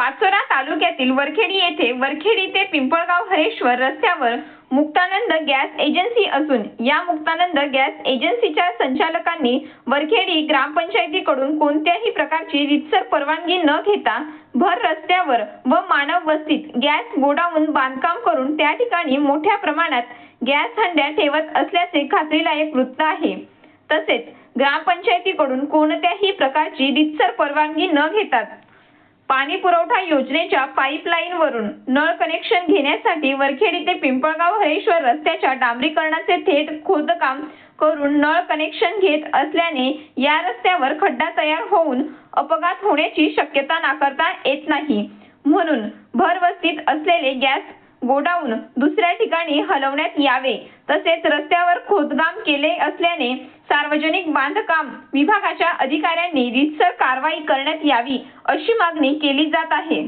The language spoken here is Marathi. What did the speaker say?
पाचोरा तालुक्यातील वरखेडी येथे वरखेडी ते पिंपळगाव हरेश्वर रस्त्यावर मुक्तानंद गॅस एजन्सी असून या मुक्तानंद गॅस एजन्सीच्या संचालकांनी वरखेडी ग्रामपंचायतीकडून कोणत्याही प्रकारची रितसर परवानगी न घेता भर रस्त्यावर व मानव वस्तीत गॅस गोडाऊन बांधकाम करून त्या ठिकाणी मोठ्या प्रमाणात गॅस हंड्या ठेवत असल्याचे खात्रीलायक वृत्त आहे. तसेच ग्रामपंचायतीकडून कोणत्याही प्रकारची रितसर परवानगी न घेतात पाणी पुरवठा योजनेच्या पाईपलाईनवरून नळ कनेक्शन घेण्यासाठी वरखेडी ते पिंपळगाव हरेश्वर रस्त्याच्या डांबरीकरणाचे थेट खोदकाम करून नळ कनेक्शन घेत असल्याने या रस्त्यावर खड्डा तयार होऊन अपघात होण्याची शक्यता नाकारता येत नाही. म्हणून भरवस्तीत असलेले गॅस गोडाऊन दुसऱ्या ठिकाणी हलवण्यात यावे. तसेच रस्त्यावर खोदकाम केले असल्याने सार्वजनिक बांधकाम विभागाच्या अधिकाऱ्यांनी रीतसर कारवाई करण्यात यावी अशी मागणी केली जात आहे.